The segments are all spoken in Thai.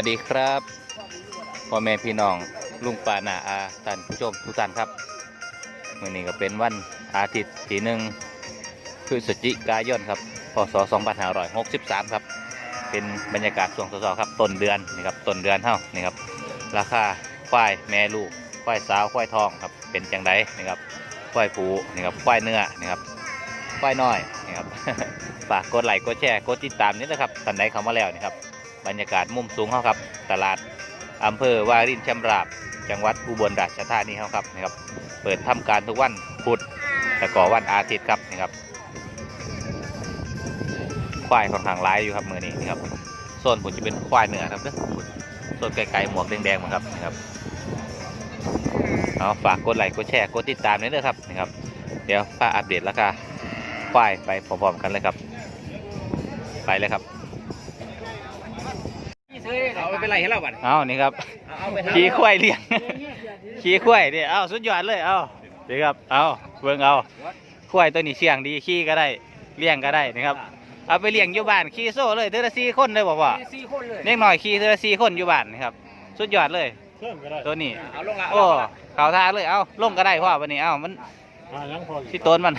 วัสดีครับพ่อแม่พี่น้องลุงป้านาอาท่านผู้ชมทุกท่านครับวันนี้ก็เป็นวันอาทิตย์ที่หนึ่งพฤศจิกายนครับพศ2563ครับ เป็นบรรยากาศช่วงสอครับต้นเดือนนี่ครับต้นเดือนเท่านี่ครับราคาควายแม่ลูกควายสาวควายทองครับเป็นจังไดนี่ครับควายผูนี่ครับควายเนื้อนี่ครับควายน้อยนี่ครับฝากกดไลค์กดแชร์กดติดตามนี่นะครับท่านใดเข้ามาแล้วนี่ครับ บรรยากาศมุมสูงเขาครับ ตลาดอำเภอวารินชำราบ จังหวัดอุบลราชธานีเขาครับนะครับ เปิดทำการทุกวันพุธแต่ก่อวันอาทิตย์ครับนี่ครับควายค่อนข้างร้ายอยู่ครับมือนี้นี่ครับโซนผมจะเป็นควายเหนือครับเด้อโซนไกลๆหมวกแดงๆมันครับนี่ครับเอาฝากกดไลค์กดแชร์กดติดตามด้วยเด้อครับนี่ครับ เดี๋ยวพาอัปเดตราคาควายไปพร้อมๆกันเลยครับ ไปเลยครับ เอาไปเป็นไรให้เราบัดเอานี่ครับเอาไปขี่ควายเลี้ยงขี่ควายเนี่ยเอาสุดยอดเลยเอาดีครับเอาเบิ่งเอาควายตัวนี้เชียงดีขี่ก็ได้เลี้ยงก็ได้นะครับเอาไปเลี้ยงอยู่บ้านขี่โซ่เลยเทอละสี่คนเลยบอกว่าสี่คนเลยเล็กหน่อยขี่เทอละสี่คนอยู่บ้านนะครับ สุดยอดเลยเพิ่มก็ได้ตัวนี้เอาลงละโอ้เขาท่าเลยเอาลงก็ได้พ่อวันนี้เอามันอ่ายังพออยู่ที่ต้นมัน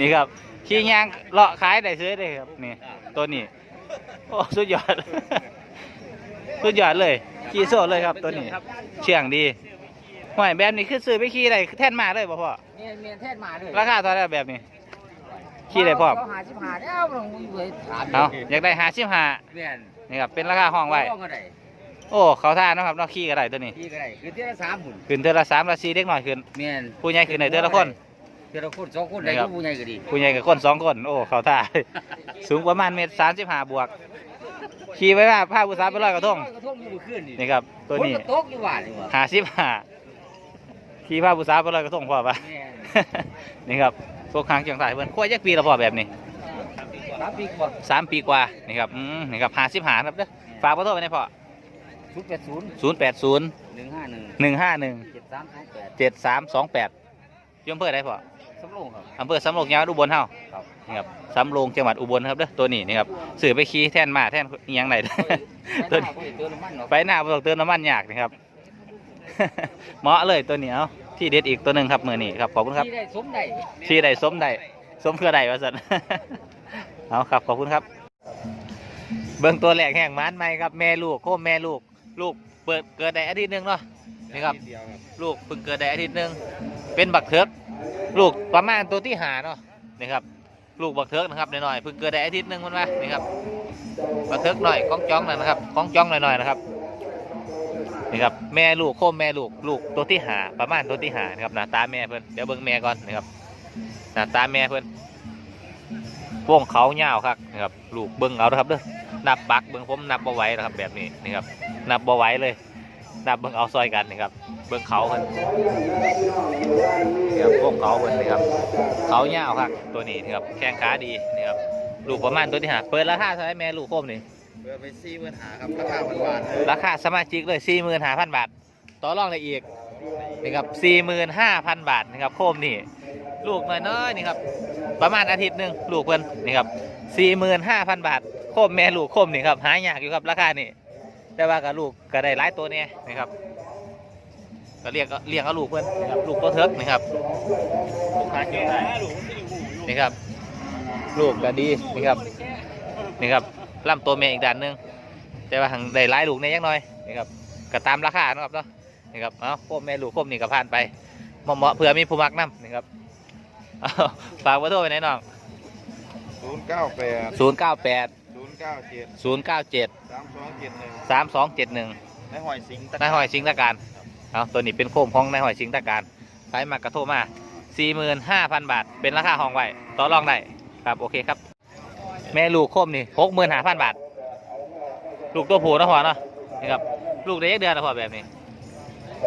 นี่ครับขี่ยางเลาะขายได้ซื้อได้ครับนี่ตัวนี้โอ้สุดยอด สุดยอดเลย ขี่โซ่เลยครับตัวนี้ เชียงดีห่วยแบบนี้คือซื้อไปขี่ได้แท่นมาเลยบ่พ่อเมียนเมียนแทนมาเลยราคาเท่าไหรแบบนี้ ขี่ได้พร้อมเาหาชิบหาแล้วลงอยู่เลยถามเอาอยากได้หาสิบห้าเมียนนี่ครับเป็นราคาห้องไว้ ก็ได้โอ้เขาท่าเนาะครับเนอกขี่ก็ได้ตัวนี้ พี่ก็ได้คือเท่าละสามหมุนขึ้นเทือละสามละสี่เด็กหน่อยขึ้น เมียนผู้ใหญ่ขึ้นในเทือละคน เท่าละคนสองคนได้นี่ครับผู้ใหญ่ก็ดีผู้ใหญ่กับคนสองคน โอ้เขาท่า สูงประมาณเมตรสามสิบห้าบวก ขี่ไว้ว่าผ้าผู้สาวไปลอยกระทงกระทงอยู่ขึ้นนี่นี่ครับ ตัวนี้ฝก็ตกอยู่ว่านี่วะหาสิบห้าขี่ผ้าผู้สาวไปลอยกระทงพ่อปะเมียนนี่ครับพวกค้างเชียงรายเพื่อนขั้วยักปีละพ่อแบบนี้สามปีกว่าสามปีกว่านี่ครับอืมนี่ครับหาสิบหาครับเด้อฝากขอโทษไปนะพ่อศูนย์แปดศูนย์ศูนย์แปดศูนย์หนึ่งห้าหนึ่งหนึ่งห้าหนึ่งเจ็ดสามสองแปดเจ็ดสามสองแปดยมเพื่ออะไรพ่อ สำโรงครับ อำเภอสำโรงยาวอุบลเฮาครับ นี่ครับสำโรงจังหวัดอุบลครับเด้อตัวนี้นี่ครับสื่อไปขี่แท่นมาแท่นอิหยังไหน ไปตัวหน้านี้บ่ได้เติมน้ำมันเนาะไปหน้าบ่ต้องเติมน้ำมันยากนี่ครับ เหมาะเลยตัวนี้เอาที่เด็ดอีกตัวหนึ่งครับมือนี้ครับขอบคุณครับ ที่ได้สมได้ ที่ใดสมใดสมเพื่อใดวะสัน เอาครับ ขอบคุณครับ เบื้องตัวแรกแห่งมันไหมครับ แม่ลูกโคมแม่ลูก ลูกเปิดเกิดได้อาทิตย์หนึงเนาะนี่ครับ ลูกเพิ่งเกิดได้อาทิตย์หนึงเป็นบักเทิก ลูกประมาณตัวที่หาเนาะนี่ครับลูกบักเทิกนะครับหน่อยๆเพิ่งเกิดได้อาทิตย์หนึงมันมานี่ครับบักเทิกหน่อยก้องจ้องหน่อยนะครับก้องจ้องหน่อยๆนะครับนี่ครับแม่ลูกโคมแม่ลูกลูกตัวที่หาประมาณตัวที่หานะครับหน้าตาแม่เพิ่อนเดี๋ยวเบิ่งแม่ก่อนนะครับหน้าตาแม่เพิ่อนพวงเขาเงาครับนะครับลูกเบิ่งเอานะครับเด้อนับปักเบิ่งผมนับเบ่ไว้นะครับแบบนี้นี่ครับนับเบ่ไว้เลยนับเบิ่งเอาซอยกันนี่ครับ เบิ่งเขาเพิ่นนี่ครับพวกเขาเพิ่นนี่ครับเขาเงาวครับตัวนี้นี่ครับแข้งขาดีนี่ครับลูกประมาณตัวที่หาเปิดราคาเท่าไหร่แม่ลูกโคมนี่เปิดไปสี่หมื่นหาครับราคาหวานๆเลยราคาสมาชิกเลยสี่หมื่นห้าพันบาท ต่อรองได้อีกนี่ครับสี่หมื่นห้าพันบาทนะครับโคมนี่ลูกน้อยๆนี่ครับประมาณอาทิตย์หนึ่งลูกเพิ่นนี่ครับสี่หมื่นห้าพันบาท โคมแม่ลูกโคมนี่ครับหายากอยู่ครับราคานี่แต่ว่ากับลูกก็ได้หลายตัวเนี่ยนะครับ ก็เรียกเรียกเอาลูกเพิ่นนะครับลูกตัวเทิกนะครับลูกค้าเก่งหลายนี่ครับ ลูกก็ดีนี่ครับนี่ครับลำตัวแม่อีกด้านหนึงแต่ว่าทางได้หลายลูกเนี่ยยังน้อยนี่ครับก็ตามราคาเนาะครับเนาะนี่ครับเอาโคมแม่ลูกโคมนี่ก็ผ่านไปเหมาะๆเผื่อมีผู้มักนํนี่ครับเอาฝากเบอร์โทรไปไหนน้องศูนย์เก้าแปดศูนย์เก้าแปดศูนย์เก้าเจ็ดศูนย์เก้าเจ็ดสามสองเจ็ดหนึ่งสามสองเจ็ดหนึ่งในหอยสิงห์ตะนายหอยสิงห์ตะการ เอาตัวนี้เป็นโคมของนายหอยสิงห์ตะการใช้มากระโทรมาสี่หมื่นห้าพันบาท เป็นราคาห้องไว้ต่อรองได้ครับโอเคครับ แม่ลูกโคมนี่หกหมื่นห้าพันบาท ลูกตัวผู้นะพ่อเนาะนี่ครับลูกได้ยักเดือนนะพ่อแบบนี้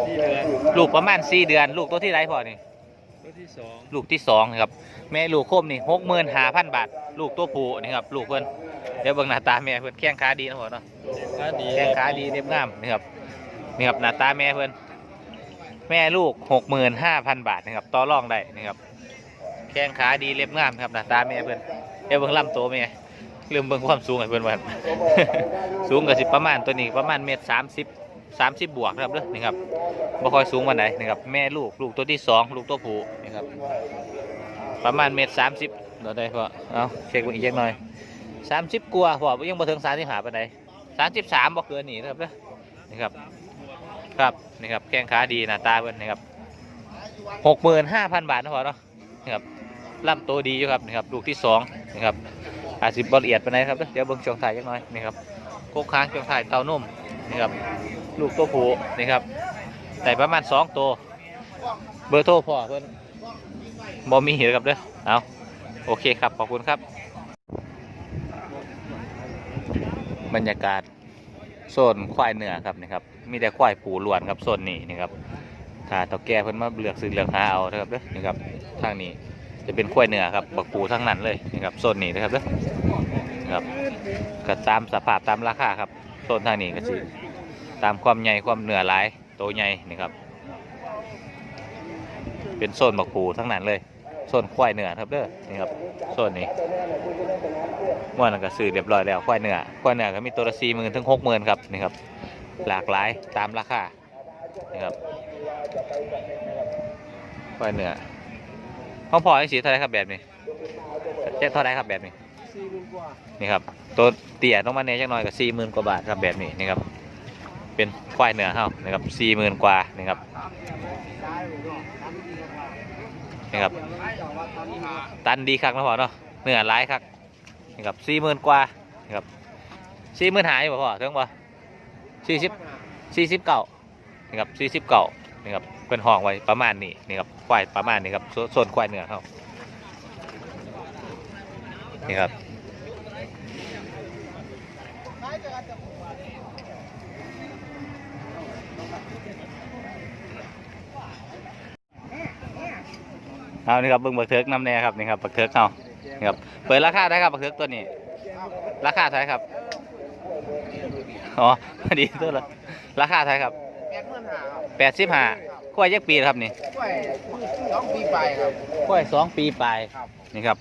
ที่เดือนลูกประมาณสี่เดือน ลูกตัวที่ไรพ่อนี่ตัวที่สองลูกที่สองนะครับแม่ลูกโคมนี่หกหมื่นห้าพันบาท ลูกตัวผู้นี่ครับลูกเพื่อนเดี๋ยวเบิ่งหน้าตาแม่เพื่อนแข้งขาดีนะพ่อเนาะก็ดีแข้งขาดีเรียบงามนี่ครับนี่ครับหน้าตาแม่เพื่อน แม่ลูกหกหมื่นห้าพันบาทนะครับต่อรองได้นี่ครับแข้งขาดีเล็บงามครับหน้าตาแม่เพิ่อนเดี๋ยวเบิ่งลำตัวแม่เริ่มเบิ่งความสูงให้เพิ่อนว่าสูงก็สิประมาณตัวนี้ประมาณเมตรสามสิบสามสิบบวกครับเด้อนี่ครับบ่ค่อยสูงวันไหนนะครับแม่ลูกลูกตัวที่สองลูกตัวผู้นี่ครับประมาณเมตรสามสิบเดี๋ยวได้พอเอาเช็คอีกจักหน่อยสามสิบกว่าพอยังบ่ถึงสามสิบห้าปานสามสิบสามบ่เกินนี่นะครับเด้อนี่ครับ ครับนี่ครับแข้งขาดีหน้าตาเพิ่อนนะครับหกหมื่นห้าพันบาทนะพอเนาะนี่ครับลำตัวดีอยู่ครับนี่ครับลูกที่สองนี่ครับอาจสิบ่ละเอียดไปานครับเดี๋ยวเบิ่งช่วงถ่ายจักหน่อยนี่ครับโคกค้างช่วงถ่ายเตานุ่มนี่ครับลูกตัวผู้นี่ครับแต่ประมาณสองตัวเบอร์โทรพ่อเพิ่อนบอมีเหรอครับเด้อเอาโอเคครับขอบคุณครับ บรรยากาศโซนควายเหนือครับนี่ครับ มีแต่ควายผูหลวนครับโซนนี้นี่ครับถ้าต่าแก่เพิ่นมาเลือกซื้อเลือกหาเอานะครับเด้อนี่ครับทางนี้จะเป็นควายเหนือครับปักปูทั้งนั้นเลยนี่ครับโซนนี้นะครับเด้อนี่ครับก็ตามสภาพตามราคาครับโซนทางนี้ก็สิตามความใหญ่ความเหนือหลายโตใหญ่นี่ครับเป็นโซนบักผูทั้งนั้นเลยโซนควายเหนือครับเด้อนี่ครับโซนนี้ม่วนก็ซื้อเรียบร้อยแล้วควายเหนือควายเหนือก็มีตัวละสี่หมื่นถึงหกหมื่นครับนี่ครับ หลากหลายตามราคานี่ครับควายเหนือห้องพอให้สีเท่าไรครับแบบนี้เจ๊เท่าไรครับแบบนี้นี่ครับตัวเตี่ยต้องมาเนยจักหน่อยกับสี่หมื่นกว่าบาทครับแบบนี้นี่ครับ เป็นควายเหนือเฮานะครับสี่หมื่นกว่านี่ครับนี่ครับตันดีคักนะพ่อเนาะเนื้อร้ายคักนี่ครับสี่หมื่นกว่านี่ครับสี่หมื่นหายบ่พ่อถึงบ่ สี่สิบสี่สิบเก้านี่ครับสี่สิบเก้านี่ครับเป็นห้องไว้ประมาณนี้นี่ครับควายประมาณนี้ครับส่วนควายเนื้อเฮานี่ครับเอานี่ครับเบิ้งบักเทิกน้ำแน่ครับนี่ครับบักเทิกเอานี่ครับเปิดราคาได้ครับบักเทิกตัวนี้ ราคาเท่าไหร่ครับ อ๋อพอดีตัวละราคาเท่าไหร่ครับแปดหมื่นห้าครับแปดสิบห้าควายยักปีครับนี่กล้วยสองปีไปครับควายสองปีปลายครับนี่ครับ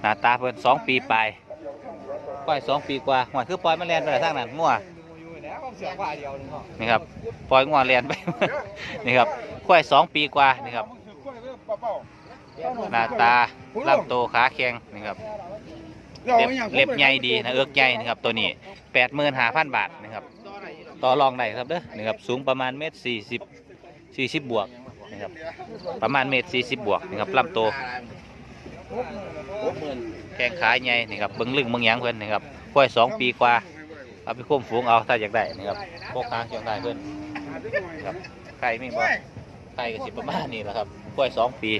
หน้าตาเพิ่นสองปีปลายควายสองปีกว่าหัวคือปล่อยมันแลนไปทางนั้นงัวอยู่แล้วผมเสียกว่าเดียวนึงครับนี่ครับปล่อยงัวแลนไป นี่ครับควายสองปีกว่านี่ครับหน้าตาลำโตขาแข็งนี่ครับ เล็บเล็บใหญ่ดีนะเอือกใหญ่นะครับตัวนี้แปดหมื่นห้าพันบาทนะครับต่อรองได้ครับเด้อนี่ครับสูงประมาณเมตรสี่สิบสี่สิบบวกนะครับประมาณเมตรสี่สิบบวกนะครับลำโตหกหมื่นแข้งขาใหญ่นี่ครับเบิ้งลึงเบิ้งหยางเพื่อนนี่ครับกล้วยสองปีกว่าเอาไปคุ้มฝูงเอาถ้าอยากได้นี่ครับพวกกลางอยากได้เพื่อนครับไข่ไม่บ่ไข่ก็สิประมาณนี้แหละครับกล้วยสองปี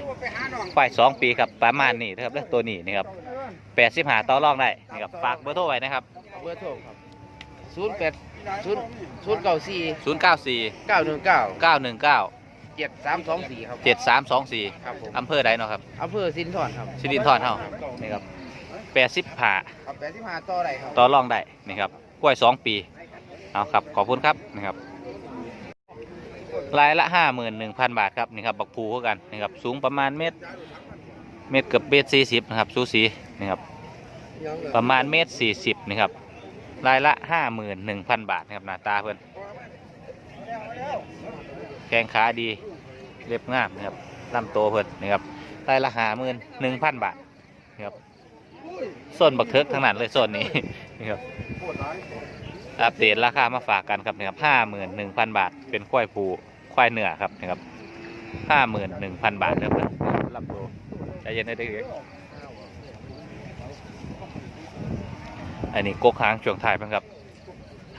ควายสองปีครับประมาณนี้นะครับเด้อตัวนี้นี่ครับ แปดสิบห้าต่อรองได้นี่ครับฝากเบอร์โทรไว้นะครับเบอร์โทรครับศูนย์แปดศูนย์ศูนย์เก้าสี่ศูนย์เก้าสี่เก้าหนึ่งเก้าเก้าหนึ่งเก้าเจ็ดสามสองสี่ครับเจ็ดสามสองสี่ครับผมอำเภอใดเนาะครับอำเภอสินทรครับสิรินทรเฮานี่ครับแปดสิบห้าครับแปดสิบห้าต่อไรครับต่อรองได้นี่ครับกล้วยสองปีเอาครับขอบคุณครับนี่ครับรายละห้าหมื่นหนึ่งพันบาทครับนี่ครับบักภูเท่ากันนี่ครับสูงประมาณเมตร เมตรเกือบเมตรสี่สิบนะครับสูสีนี่ครับ ประมาณเมตรสี่สิบนี่ครับรายละห้าหมื่นหนึ่งพันบาทนะครับหน้าตาเพื่อนแข้งขาดีเรียบงามนะครับลำโตเพื่อนนี่ครับรายละห้าหมื่นหนึ่งพันบาทนี่ครับส่วนบักเทิกทั้งนั้นเลยส่วนนี้นี่ครับอัปเดตราคามาฝากกันครับนี่ครับห้าหมื่นหนึ่งพันบาท เป็นควายผูควายเหนือครับนี่ครับห้าหมื่นหนึ่งพันบาทครับเพื่อนลำโต ใจเย็นได้เด็กอันนี้กกค้างช่วงท้ายเพิ่นครับ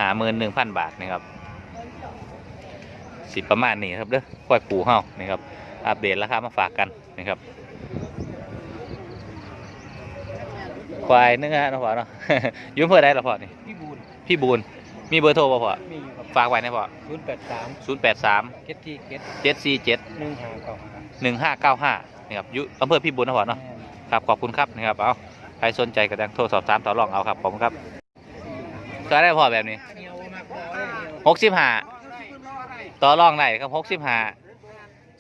หาหมื่นหนึ่งพันบาทนะครับสิประมาณนี้ครับเด้อควายปูเฮานี่ครับ อัปเดตราคามาฝากกันนะครับ ควายเนื้อนะพ่อเนาะอยุ่งเพื่อได้ละพ่อนี่พี่บูนพี่บูนมีเบอร์โทรป่ะพ่อมีอยู่ครับฝากไว้นะพ่อศูนย์แปดสามศูนย์แปดสามเก็ตที่เก็ตเจ็ดสี่เจ็ดหนึ่งห้าเก้าห้าหนึ่งห้าเก้าห้า นี่ครับอยู่อำเภอพี่บุญนะพ่อเนาะครับขอบคุณครับนะครับเอาใครสนใจก็ดังโทรสอบถามต่อรองเอาครับผมครับก็ได้พอแบบนี้หกสิบห้าต่อรองได้ครับหกสิบห้า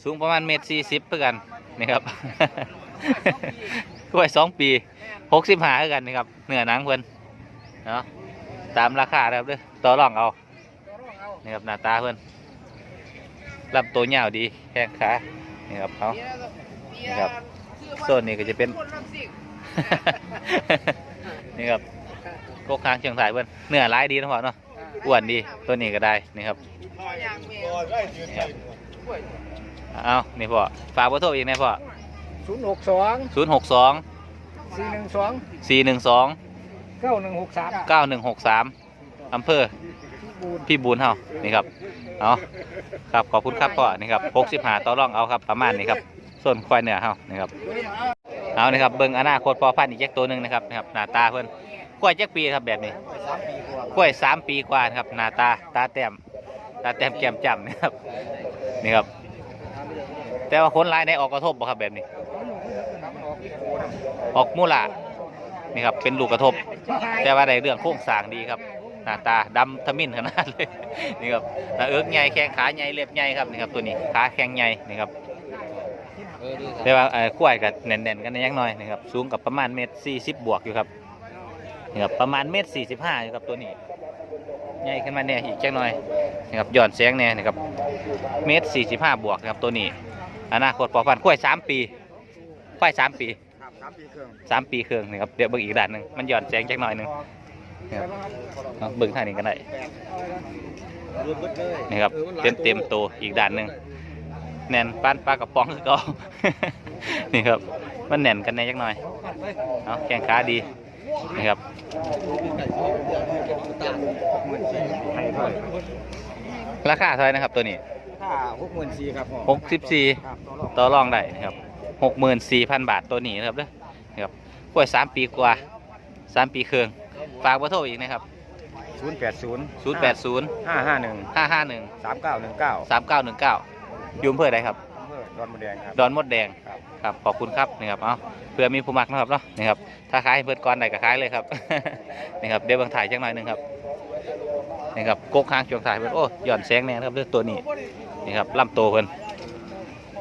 สูงประมาณเมตรสี่สิบเพื่อกันนี่ครับกล้วยสองปีหกสิบหาคือกันนะครับเนื้อหนังเพิ่นเนาะตามราคาครับเด้อต่อรองเอานี่ครับหน้าตาเพิ่นลำตัวยาวดีแข้งขานี่ครับเอา นี่ครับโซนนี้ก็จะเป็น นี่ครับกกคางเชียงถ่ายเพิ่นเนื้อร้ายดีนะพ่อเนาะอ้วนดีตัวนี้ก็ได้นี่ครับนี่ครับเอานี่พ่อฝากเบอร์โทรอีกนะพ่อศูนย์หกสองศูนย์หกสองสี่หนึ่งสองสี่หนึ่งสองเก้าหนึ่งหกสามเก้าหนึ่งหกสามอำเภอบูนพี่บูนเฮานี่ครับเอาครับขอบคุณครับพ่อนี่ครับหกสิบหาต่อรองเอาครับประมาณนี้ครับ ส่วนควายเหนือเฮานี่ครับเอานี่ครับเบิ่งอนาคตพอพันธุ์อีกแจ็คตัวหนึ่งนะครับนะครับหน้าตาเพิ่นกล้วยแจ็คปีครับแบบนี้กว่ากล้วยสามปีกว่านะครับหน้าตาตาแต้มตาแต้มแก้มจ้ำนะครับนี่ครับ แต่ว่าคนลายในออกกระทบบ่ครับแบบนี้ ออกมูล่านี่ครับเป็นลูกกระทบ แต่ว่าในเรื่องโครงสร้างดีครับหน้าตาดำทมินขนาดเลยนี่ครับหน้าเอิกใหญ่แข้งขาใหญ่เล็บใหญ่ครับนี่ครับตัวนี้ขาแข้งใหญ่นี่ครับ แต่ว่าเอ่อกล้วยกับแน่นๆกันในยังน้อยนะครับสูงกับประมาณเมตรสี่สิบบวกอยู่ครับนี่ครับประมาณเมตรสี่สิบห้าอยู่ครับตัวนี้ใหญ่ขึ้นมาเนี่ยอีกจักหน่อยนะครับหย่อนแสงเนี่ยนะครับเมตรสี่สิบห้าบวกนะครับตัวนี้อนาคตพอพันธุ์กล้วยสามปีกล้วยสามปีครับสามปีเครื่องสามปีครึ่งนะครับเดี๋ยวเบิ่งอีกด้านหนึ่งมันหย่อนแสงจักหน่อยหนึ่งนะครับเอาเบิ่งทางนี้กันได้รวมเบิดเลยนี่ครับเต็มเต็มๆตัวอีกด้านหนึ่ง แน่นป้านปลากระป๋องคืเก่า นี่ครับ มันแน่นกันแน่จักหน่อยเนาะแข้งขาดีนี่ครับราคาเท่าไหร่นะครับตัวนี้หกหมื่นสี่ครับหกสิบสี่ต่อรองได้ครับหกหมื่นสี่พันบาทตัวนี้นะครับเด้อนะครับป่วยสามปีกว่าสามปีเครื่องฝากเบอร์โทรอีกนะครับศูนย์แปดศูนย์ศูนย์แปดศูนย์ห้าห้าหนึ่งห้าห้าหนึ่งสามเก้าหนึ่งเก้าสามเก้าหนึ่งเก้า อยู่อำเภอใดครับอำเภอดอนมดแดงครับ ดอนมดแดงครับ ครับขอบคุณครับนะครับเอาเพื่อมีผู้มักนะครับเนาะนี่ครับถ้าขายเพื่อก่อนใดก็ขายเลยครับ นี่ครับเดี๋ยวบางถ่ายจังหน่อยหนึงครับนี่ครับกกค้างช่วงถ่ายเพื่อโอ้ย่อนแสงแน่นครับเรื่อตัวนี้นี่ครับลำโตวเพิ่น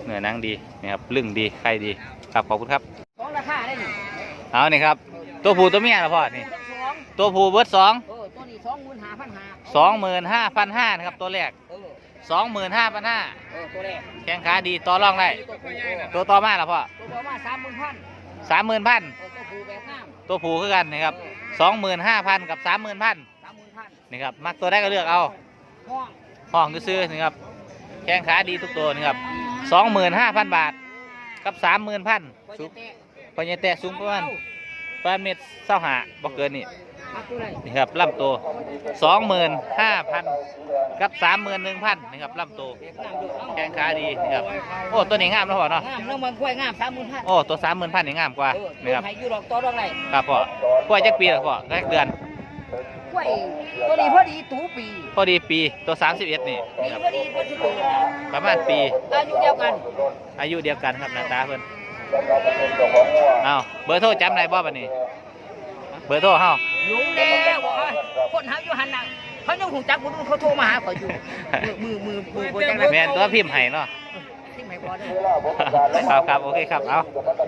เนื้อนังดีนะครับลึงดีไข่ดีครับขอบคุณครับของราคาได้หนึ่เอานี่ครับตัวผู้ตัวเมียนะพ่อนี่ตัวผู้เบิร์ดสองเออตัวนี้สองหมื่นห้าพันห้าสองหมื่นห้าพันห้านะครับตัวแรก สองหมื่นห้าพันห้าเออตัวแรกแข้งขาดีต่อรองได้ ตัวผู้ตัวต่อมาละพ่อตัวต่อมาสามหมื่นพันสามหมื่นพันเออตัวผู้แบบน้ำตัวผู้คือกันนะครับสองหมื่นห้าพันกับสามหมื่นพันสามหมื่นพันนี่ครับมักตัวได้ก็เลือกเอาห้องห้องซื้อๆนี่ครับแข้งขาดีทุกตัวนี่ครับสองหมื่นห้าพันบาทกับสามหมื่นพันก็สูจะงเตะปัญญาแตะสูงประมาณประมาณเมตรเศร้าหาบ่เกินนี่มาตัวไห นนี่ครับลำตัวสองหมื่นห้าพันกับสามหมื่นหนึ่งพันนี่ครับลำตัวแบบน้ำดูเอาแข้งขาดีนี่ครับโอ้ตัวนี้งามนะพ่อเนาะงามเรื่องมันกล้วยงามสามหมื่นพันโอ้ตัวสามหมื่นพันนี่งามกว่าเออนี่ครับให้อยู่ดอกต่อรองไรครับพ่อกล้วยจักปีแล้วพ่อแรกเดือนกล้วยตัวนี้พอดีตูปี พอดีปีตัวสามสิบเอ็ดนี่ปีนี่ครับพอดีพอดีตัวประมาณปี อายุเดียวกัน อายุเดียวกันครับหน้าตาเพิ่นเอาเบอร์โทรจำได้บ่บัดนี้ เบอร์โทรเฮาอยู่แล้วบอกว่าคนหาอยู่หันหนังเขายังหูจักบุญเขาโทรมาหาข่อยอยู่ มือมือมือมือจังไรแม่นตัวพิมพ์ให้เนาะที่ไหนพอเด้อครับครับโอเคครับเอา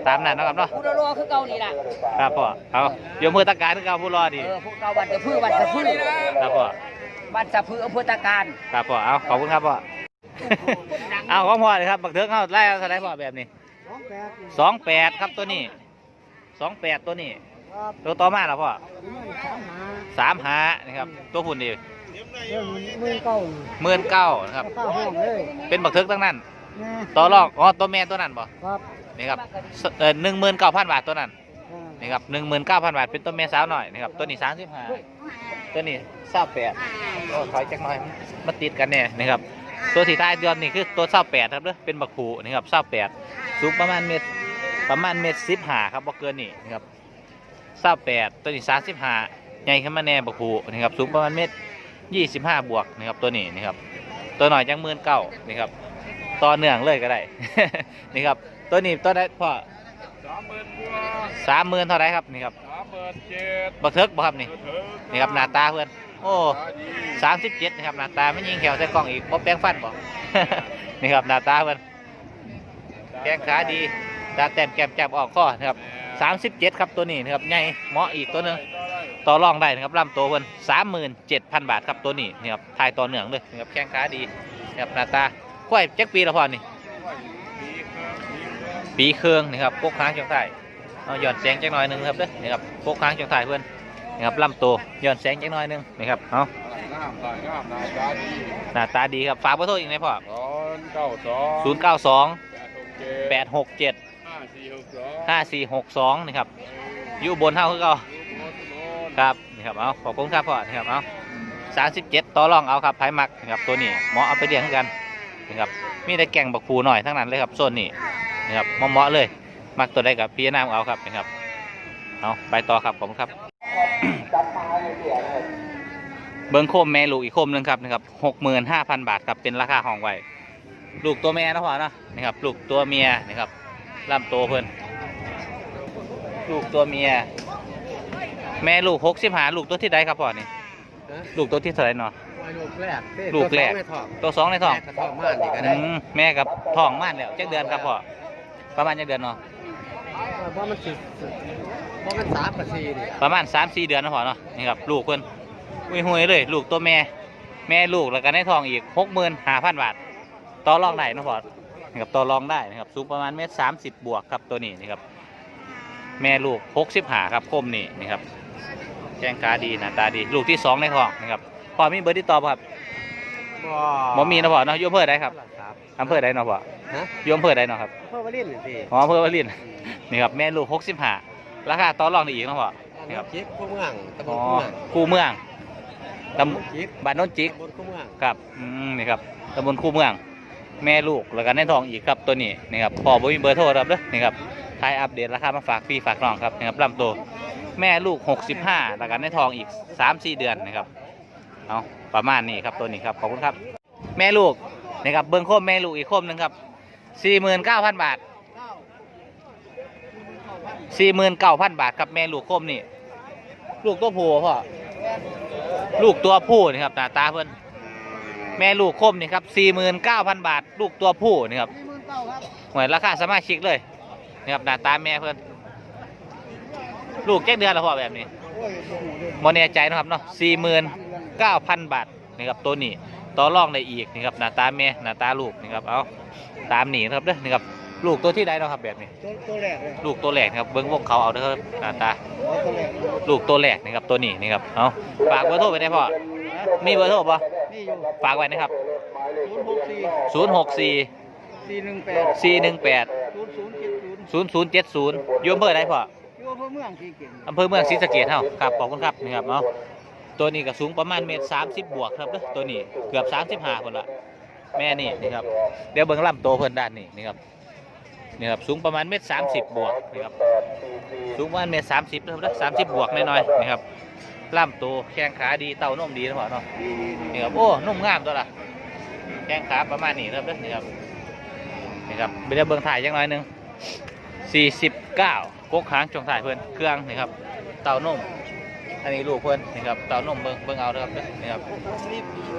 ตามนั้นเนาะครับเนาะผู้รอคือเก่านี่ล่ะครับพ่อเอาโยมมือตะการคือเก่าผู้รอดีเออพวกเราบัตรจะพื้นบัตรจะพื้นครับพ่อบัตรจะพื้นอำเภอตาการครับพ่อเอาขอบคุณครับพ่อเอาของพ่อเลยครับบักเถิงเฮาไล่เอาเท่าไหร่พ่อแบบนี้สองแปดครับตัวนี้สองแปดตัวนี้ ตัวต่อมาแล้วพ่อสามหานี่ครับ ตัวหุ่นดีมือเก่าหมื่นเก้านะครับข้าห้องเลยเป็นบักเถิงทั้งนั้นต่อรองอ๋อตัวแม่ตัวนั้นบ่ครับนี่ครับสเออหนึ่งหมื่นเก้าพันบาทตัวนั้นนี่ครับหนึ่งหมื่นเก้าพันบาทเป็นตัวเมียสาวหน่อยนะครับตัวนี้สามสิบห้าตัวนี้เศร้าแปดโอ้ถอยจักหน่อยมาติดกันเนี่ยนะครับ ตัวสีท้ายเดือนนี่คือตัวเศร้าแปดครับเด้อเป็นบักผูนี่ครับเศร้าแปดสูงประมาณเมตรประมาณเมตรสิบห้าครับบ่เกินนี่นะครับ เศร้าแปดตัวนี้สามสิบห้าใหญ่ขึ้นมาแน่บักผูนี่ครับสูงประมาณเมตรยี่สิบห้าบวกนะครับตัวนี้นี่ครับตัวหน่อยจังหมื่นเก้านี่ครับต่อเนื่องเลยก็ได้ นี่ครับตัวนี้ตัวได้พอสามหมื่นกว่าสามหมื่นเท่าไรครับนี่ครับสามหมื่นเจ็ดบักเทิกบ่ครับนี่เถิงนี่ครับหน้าตาเพื่อนโอ้ขายดีสามสิบเจ็ดนะครับหน้าตาไม่ยิงแขวใส่กล้องอีกบ่แปลงฟันบ่นี่ครับหน้าตาเพื่อนตาแข้งขาดี ตาแต้มแก้มจับออกข้อนะครับสามสิบเจ็ดครับตัวนี้นะครับใหญ่เหมาะอีกตัวหนึงต่อรองได้นะครับลำตัวเพิ่นสามหมื่นเจ็ดพันบาทครับตัวนี้นะครับทายต่อเนื่องเลยนะครับแข้งขาดีนะครับหน้าตาควายจักปีละพอนี่ปีเครื่องนะครับพวกค้างจังไถ่เอาหย่อนแสงจังหน่อยหนึงครับเด้อนะครับพวกค้างจังไถ่เพื่อนนะครับลำตัวหย่อนแสงจังหน่อยหนึงนะครับเอางามตายงามนายตาดีหน้าตาดีครับฝากเบอร์โทรอีกไหมพ่อตอนเก้าสองศูนย์เก้าสองแปดหกเจ็ด แปดหกเจ็ดห้าสี่หกสองห้าสี่หกสองนะครับอยู่บนเท่าคือเก่าครับนี่ครับเอาขอบคุณครับพ่อนี่ครับเอาสามสิบเจ็ดต่อรองเอาครับไผ่มักนะครับตัวนี้เหมาะเอาไปเลี้ยงคือกันนะครับมีแต่แก่งบักผูหน่อยทั้งนั้นเลยครับโซนนี้นะครับเหมาะๆเลยมักตัวใดกับพี่น้ำเอาครับนะครับเอาไปต่อครับผมครับ เบิ้งโคมแม่ลูกอีกโคมหนึ่งครับนะครับหกหมื่นห้าพันบาทครับเป็นราคาของไว้ลูกตัวแม่นะพ่อเนาะนะครับลูกตัวเมียนะครับ ลำโตวเพิ่นลูกตัวเมีย แม่ลูกหกสิบหาลูกตัวที่ใดครับพ่อนี่ลูกตัวที่เท่าไหรเนาะ ลูกแรกลูกแรก ตัวสองในท้องกระท้องม่านนี่ก็ได้อืมแม่กับท้องม่านแล้วจักเดือนครับพ่อประมาณจักเดือนเนาะเพราะมันสิเพราะมันสามกับสี่นี่ประมาณสามสี่เดือนนะพ่อเนาะนี่ครับลูกเพิ่นหุยหุยๆเลย ลูกตัวแม่ แม่ลูกแล้วก็ในท้องอีกหกหมื่นห้าพันบาทต่อรองได้นะพ่อ นะครับต่อรองได้นะครับสูงประมาณเมตรสามสิบบวกครับตัวนี้นะครับแม่ลูกหกสิบหาครับคมนี่นะครับแจ้งขาดีหน้าตาดีลูกที่สองในท้องนะครับพ่อมีเบอร์ที่ตอบครับบ่มีนะพ่อเนาะอยุ่อำเภอใดครับอำเภอใดเนาะพ่อฮะอยุ่อำเภอใดเนาะครับพ่อวาลินสิอ๋ออำเภอวารินนี่ครับแม่ลูกหกสิบหาราคาต่อรองได้อีกนะพ่อนี่ครับจิ๊บคู่เมืองตำบอ๋ลอคู่เมืองคูเมืองตำจิ๊บบ้านโนนจิกตำบลคู่เมืองครับอืมนี่ครับตำบลคูเมือง แม่ลูกแล้วก็ในท้องอีกครับตัวนี้นี่ครับพอบ่มีเบอร์โทรครับเด้อนี่ครับทายอัปเดตราคามาฝากพี่ฝากน้องครับนี่ครับลำโตวแม่ลูก 65แล้วก็ในท้องอีก 3-4 เดือนนะครับเอาประมาณนี้ครับตัวนี้ครับขอบคุณครับ แม่ลูกนี่ครับเบิ้งโคมแม่ลูกอีกโคมหนึ่งครับ 49,000 บาท 49,000 บาทครับแม่ลูกโคมนี่ลูกตัวผู้พ่อลูกตัวผู้นี่ครับหน้าตาเพิ่อน แม่ลูกคมนี่ครับ49,000 บาท ลูกตัวผู้นี่ครับหวยราคาสมาชิกเลยนี่ครับหน้าตาแม่เพื่อนลูกแจ้งเดือนละพอแบบนี้โมเนียใจนะครับเนาะ49,000 บาทนี่ครับตัวนี้ต่อรองได้อีกนี่ครับหน้าตาแม่หน้าตาลูกนี่ครับเอาตามนี่นะครับเด้อนี่ครับลูกตัวที่ใดเนาะครับแบบนี้ตัวตัวแรกเลยลูกตัวแรกนะครับเบิ้งพวกเขาเอาเด้อครับหน้าตาตัวแรกลูกตัวแรกนะครับตัวนี้นี่ครับเอาฝากเบอร์โทรไปได้พ่อมีเบอร์โทรปะ นี่อยู่ฝากไว้นะครับ ศูนย์หกสี่064 สี่หนึ่งแปดสี่หนึ่งแปดศูนย์ศูนย์เจ็ดศูนย์ศูนย์ศูนย์เจ็ดศูนย์อยู่อำเภอใดพ่ออยู่อำเภอเมืองที่เก่งอำเภอเมืองศรีสะเกษเฮาครับขอบคุณครับนี่ครับเอาตัวนี้ก็สูงประมาณเมตรสามสิบบวกครับเด้อตัวนี้เกือบสามสิบห้าคนละแม่นี่นี่ครับเดี๋ยวเบิ่งลำโตวเพิ่นด้านนี้นี่ครับนี่ครับสูงประมาณเมตรสามสิบบวกนี่ครับสูงประมาณเมตรสามสิบนะครับเด้อสามสิบบวกน้อยๆนี่ครับ ลำโตวแข้งขาดีเต้านมดีนะพ่อเนาะนี่ครับโอ้นุ่มงามตัวละแข้งขาประมาณนี้ครับเด้อนี่ครับนี่ครับเดี๋ยวเบิ่งถ่ายจังหน่อยหนึง49กกหางจงถ่ายเพื่อนเครื่องนี่ครับเต่านมอันนี้ลูกเพื่อนนี่ครับเต่านมเบิ่งเบิ่งเอาเด้อครับเด้อนี่ครับ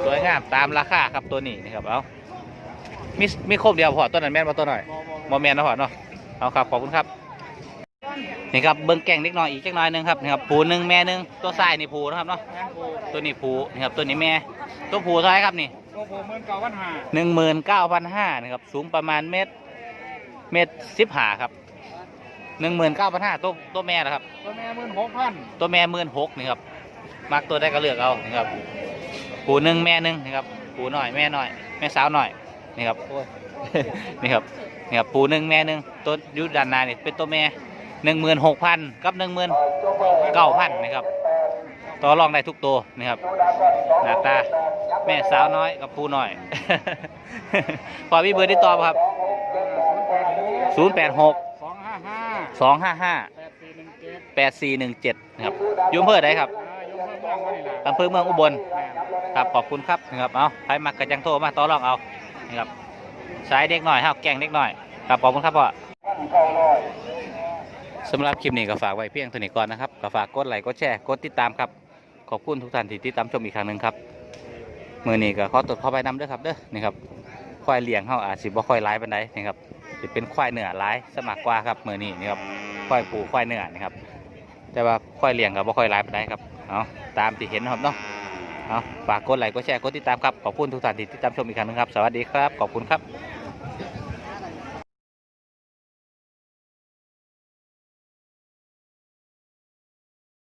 สวยงามตามราคาครับตัวนี้นี่ครับเอามีมีครบเดียวพอตัวนั้นแม่นมาตัวหน่อยมอแมนนะพอเนาะเอาครับขอบคุณครับ นี่ครับเบิ่งแก่งเล็กน้อยอีกจักหน่อยหนึงครับนี่ครับผูหนึ่งแม่หนึ่งตัวซ้ายนี่ผูนะครับเนาะตัวนี้ผูนี่ครับตัวนี้แม่ตัวผูเท่าไหรครับนี่ตัวผมเหมือนเก่าวันหาหนึ่งหมื่นเก้าพันห้านะครับสูงประมาณเมตรเมตรสิบห้าครับหนึ่งหมื่นเก้าพันห้าตัวตัวแม่นะครับตัวแม่หมื่นหกพันตัวแม่หมื่นหกนี่ครับมักตัวได้ก็เลือกเอานี่ครับปูหนึ่งแม่หนึ่งนี่ครับปูหน่อยแม่หน่อยแม่สาวหน่อยนี่ครับนี่ครับนี่ครับปูหนึ่งแม่หนึ่งตัวอยุด้านหน้านี่เป็นตัวแม่ หนึ่งหมื่นหกพันกับหนึ่งหมื่นเก้าพันนะครับ ต่อรองได้ทุกตัวนี่ครับ หน้าตาแม่สาวน้อยกับปูน่อย พอมีเบอร์ที่ตอบครับศูนย์แปดหกสองห้าห้าสองห้าห้าแปดสี่หนึ่งเจ็ดนะครับยุ่อำเภอใดครับอำเภอเมืองอุบลครับขอบคุณครับนะครับเอาใครมักระจังโทรมาต่อรองเอานะครับสายเด็กหน่อยห้าวแกงเด็กหน่อยครับขอบคุณครับพ่อ สำหรับคลิปนี้ก็ฝากไว้เพียงเท่านี้ก่อนนะครับก็ฝากกดไลค์กดแชร์กดติดตามครับ ขอบคุณทุกท่านที่ติดตามชมอีกครั้งหนึ่งครับมือนี้ก็ขอตรวจเข้าไปนำเด้อครับเด้อนี่ครับค่อยเลี้ยงเฮาอาจสิบ่ค่อยไลฟ์ปานใดนี่ครับจะเป็นควายเหนือหลายสมัครกว่าครับมือนี้นี่ครับควายผูควายเหนือนี่ครับแต่ว่าควายเลี้ยงกับบ่ค่อยหลายปานใดครับเอาตามที่เห็นนะครับเนาะเอาฝากกดไลค์กดแชร์กดติดตามครับขอบคุณทุกท่านที่ติดตามชมอีกครั้งหนึงครับสวัสดีครับขอบคุณครับ